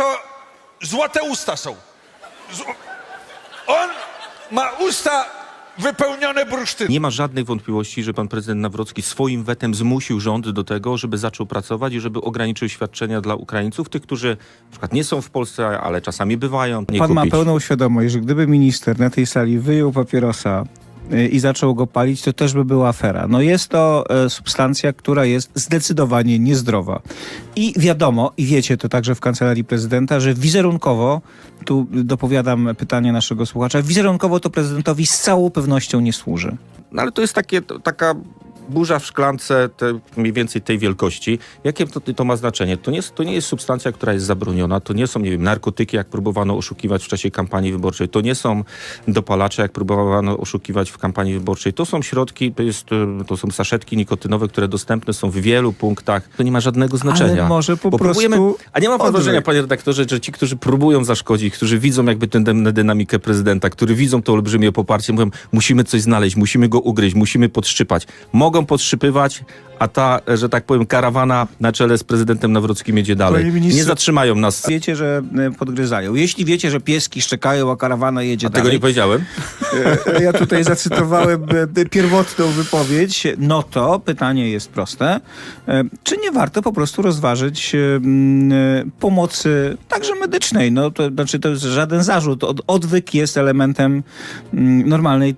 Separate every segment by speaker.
Speaker 1: to złote usta są. Z... On ma usta wypełnione bursztynem.
Speaker 2: Nie ma żadnych wątpliwości, że pan prezydent Nawrocki swoim wetem zmusił rząd do tego, żeby zaczął pracować i żeby ograniczył świadczenia dla Ukraińców, tych, którzy na przykład nie są w Polsce, ale czasami bywają. Nie
Speaker 3: Pan ma
Speaker 2: kupić.
Speaker 3: pełną świadomość, że gdyby minister na tej sali wyjął papierosa i zaczął go palić, to też by była afera. No jest to e, substancja, która jest zdecydowanie niezdrowa. I wiadomo, i wiecie to także w kancelarii prezydenta, że wizerunkowo, tu dopowiadam pytanie naszego słuchacza, wizerunkowo to prezydentowi z całą pewnością nie służy.
Speaker 2: No ale to jest takie, taka burza w szklance te, mniej więcej tej wielkości. Jakie to, to ma znaczenie? To nie, jest, to nie jest substancja, która jest zabroniona. To nie są, nie wiem, narkotyki, jak próbowano oszukiwać w czasie kampanii wyborczej. To nie są dopalacze, jak próbowano oszukiwać w kampanii wyborczej. To są środki, to, jest, to są saszetki nikotynowe, które dostępne są w wielu punktach. To nie ma żadnego znaczenia.
Speaker 3: Ale może po
Speaker 2: Bo
Speaker 3: prostu
Speaker 2: próbujemy- A nie ma pan wrażenia, panie redaktorze, że ci, którzy próbują zaszkodzić, którzy widzą jakby tę dyn- dynamikę prezydenta, którzy widzą to olbrzymie poparcie, mówią, musimy coś znaleźć, musimy go ugryźć, musimy podszczypać. Mogą podszypywać, a ta, że tak powiem, karawana na czele z prezydentem Nawrockim jedzie dalej.
Speaker 3: Ministrze-
Speaker 2: Nie zatrzymają nas.
Speaker 3: Wiecie, że e, podgryzają. Jeśli wiecie, że pieski szczekają, a karawana jedzie
Speaker 2: A
Speaker 3: dalej.
Speaker 2: tego nie powiedziałem.
Speaker 3: Ja tutaj zacytowałem e, pierwotną wypowiedź. No to pytanie jest proste. E, Czy nie warto po prostu rozważyć e, pomocy także medycznej? No to znaczy to jest żaden zarzut. Od- Odwyk jest elementem normalnej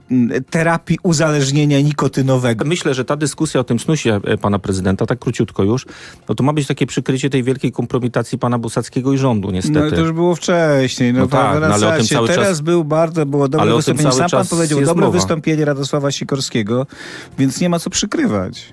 Speaker 3: terapii uzależnienia nikotynowego.
Speaker 2: Myślę, że ta dyskusja o tym snusie pana prezydenta, tak króciutko już, no to ma być takie przykrycie tej wielkiej kompromitacji pana Bosackiego i rządu, niestety.
Speaker 3: No to już było wcześniej. No,
Speaker 2: No tak, no ale o tym cały czas-
Speaker 3: Teraz był bardzo, było dobre
Speaker 2: Ale o tym
Speaker 3: wystąpienie.
Speaker 2: cały
Speaker 3: Sam pan powiedział, dobre
Speaker 2: mowa.
Speaker 3: wystąpienie Radosława Sikorskiego, więc nie ma co przykrywać.